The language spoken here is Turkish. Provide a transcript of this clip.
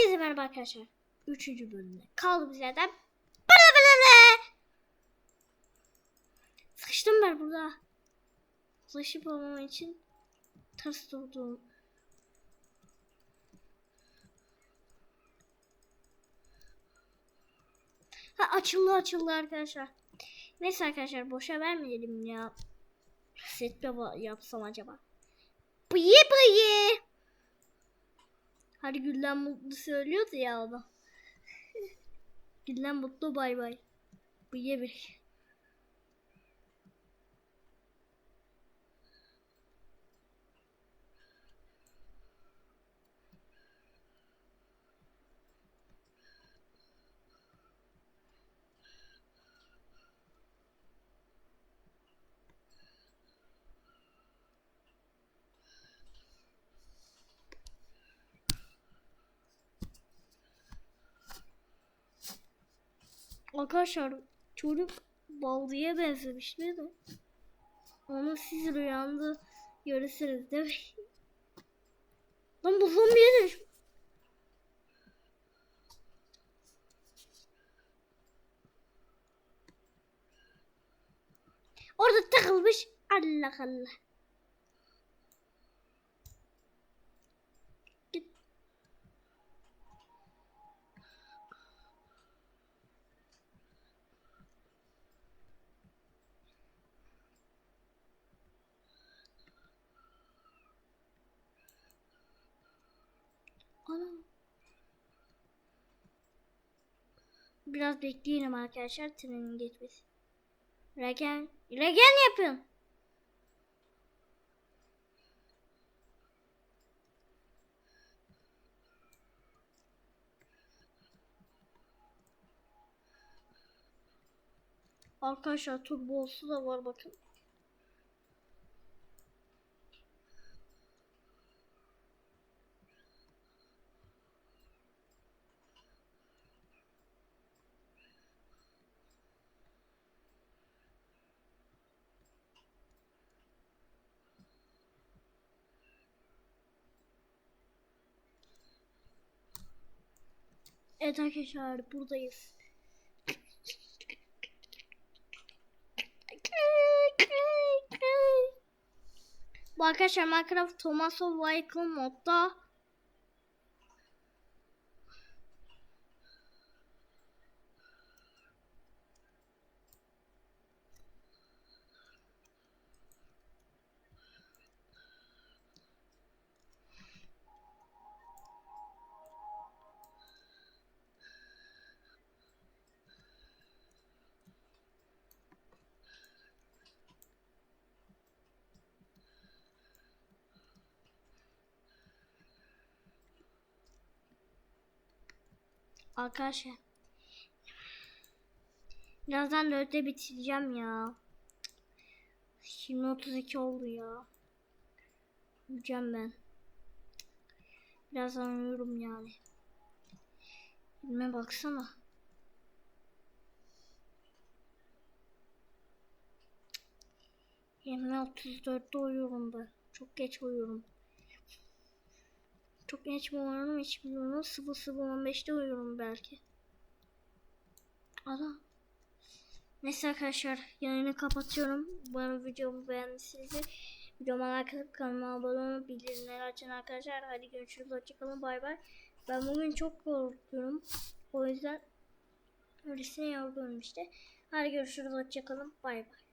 Herkese merhaba arkadaşlar. Üçüncü bölümde kaldığımız yerden bla bla. Sıkıştım ben burada. Sıkışıp olmam için ters durdum. Ha açıldı açıldı arkadaşlar. Neyse arkadaşlar boşa vermeyelim ya. Set mi yapsam acaba? Bıyı bıyı. Hadi Gülden Mutlu söylüyordu ya adam. Gülden Mutlu bay bay. Bıyı bir. Arkadaşlar çocuk baldıya benzemişti de. Onu siz rüyanda görürsünüz değil mi? Lan bu zombiye dönüş. Orada takılmış. Allah Allah. Git. Ana. Biraz bekleyelim arkadaşlar trenin geçmesi. Regen. Regen yapın. Arkadaşlar turbosu da var bakın. Evet arkadaşlar buradayız. Bu arkadaşlar Minecraft Thomas Michael modda. Arkadaşlar. Birazdan dörtte bitireceğim ya. Şimdi 32 oldu ya. Uyuyacağım ben. Birazdan uyurum yani. Elime baksana. Yirmi 34'te uyuyorum ben. Çok geç uyuyorum. Çok geç mi uyuyorum hiç bilmiyorum. 00.15'te uyuyorum belki. Ana. Neyse arkadaşlar yayını kapatıyorum. Umarım videomu beğenmişsinizdir. Videoma like kanalıma abone olup bildirimleri açın arkadaşlar. Hadi görüşürüz. Hoşçakalın. Bay bay. Ben bugün çok korkuyorum. O yüzden öylesine yorgunum işte. Hadi görüşürüz. Hoşçakalın. Bay bay.